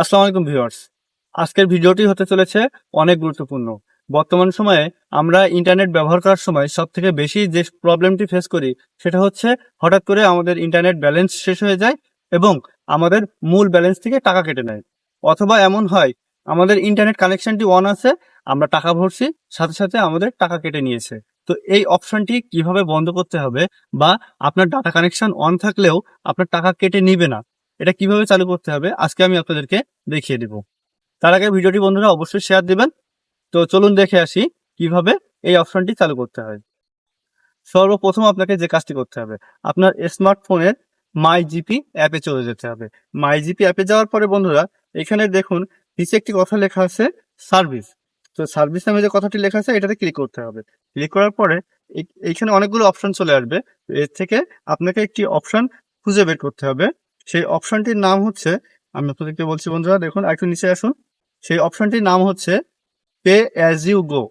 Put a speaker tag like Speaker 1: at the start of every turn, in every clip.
Speaker 1: আসসালামু আলাইকুম ভিউয়ার্স। আজকের ভিডিওটি হতে চলেছে অনেক গুরুত্বপূর্ণ। বর্তমান সময়ে আমরা ইন্টারনেট ব্যবহার করার সময় সব থেকে বেশি যে প্রবলেমটি ফেস করি সেটা হচ্ছে হঠাৎ করে আমাদের ইন্টারনেট ব্যালেন্স শেষ হয়ে যায় এবং আমাদের মূল ব্যালেন্স থেকে টাকা কেটে নেয়। অথবা এমন হয়, আমাদের ইন্টারনেট কানেকশনটি অন আছে, আমরা টাকা ভরছি, সাথে সাথে আমাদের টাকা কেটে নিয়েছে। তো এই অপশনটি কীভাবে বন্ধ করতে হবে বা আপনার ডাটা কানেকশন অন থাকলেও আপনার টাকা কেটে নিবে না এটা কীভাবে চালু করতে হবে, আজকে আমি আপনাদেরকে দেখিয়ে দিব। তার আগে ভিডিওটি বন্ধুরা অবশ্যই শেয়ার দেবেন। তো চলুন দেখে আসি কীভাবে এই অপশনটি চালু করতে হয়। সর্বপ্রথম আপনাকে যে কাজটি করতে হবে, আপনার স্মার্টফোনের মাই জিপি অ্যাপে চলে যেতে হবে। মাই জিপি অ্যাপে যাওয়ার পরে বন্ধুরা, এখানে দেখুন, নিচে একটি কথা লেখা আছে সার্ভিস তো সার্ভিস নামে যে কথাটি লেখা আছে, এটাতে ক্লিক করতে হবে। ক্লিক করার পরে এই- এইখানে অনেকগুলো অপশন চলে আসবে। এর থেকে আপনাকে একটি অপশন খুঁজে বের করতে হবে। সেই অপশনটির নাম হচ্ছে, আমি আপনাদেরকে বলছি বন্ধুরা, দেখুন একটু নিচে আসুন। সেই অপশনটির নাম হচ্ছে পে অ্যাজ ইউ গো।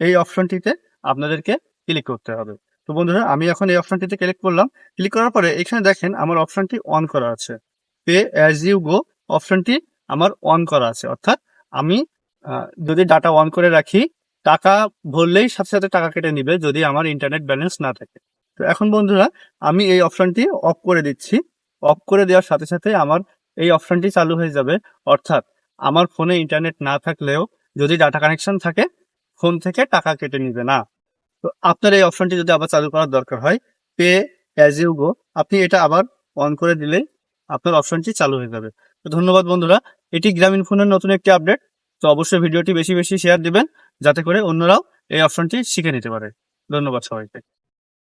Speaker 1: এই অপশনটিতে আপনাদেরকে ক্লিক করতে হবে। তো বন্ধুরা, আমি এখন এই অপশনটিতে ক্লিক করলাম। ক্লিক করার পরে এখানে দেখেন আমার অপশনটি অন করা আছে। পে অ্যাজ ইউ গো অপশনটি আমার অন করা আছে। অর্থাৎ আমি যদি ডাটা অন করে রাখি, টাকা ভরলেই সাথে সাথে টাকা কেটে নিবে যদি আমার ইন্টারনেট ব্যালেন্স না থাকে। তো এখন বন্ধুরা, আমি এই অপশনটি অফ করে দিচ্ছি। অফ করে দেওয়ার সাথে সাথে আমার এই অপশনটি চালু হয়ে যাবে। অর্থাৎ আমার ফোনে ইন্টারনেট না থাকলেও যদি ডাটা কানেকশন থাকে, ফোন থেকে টাকা কেটে নিবে না। তো আপনার এই অপশনটি যদি আবার চালু করার দরকার হয়, পে অ্যাজ ইউ গো আপনি এটা আবার অন করে দিলেই আপনার অপশনটি চালু হয়ে যাবে। তো ধন্যবাদ বন্ধুরা, এটি গ্রামীণ ফোনের নতুন একটি আপডেট তো অবশ্যই ভিডিওটি বেশি বেশি শেয়ার দিবেন, যাতে করে অন্যরাও এই অপশনটি শিখে নিতে পারে। ধন্যবাদ সবাইকে।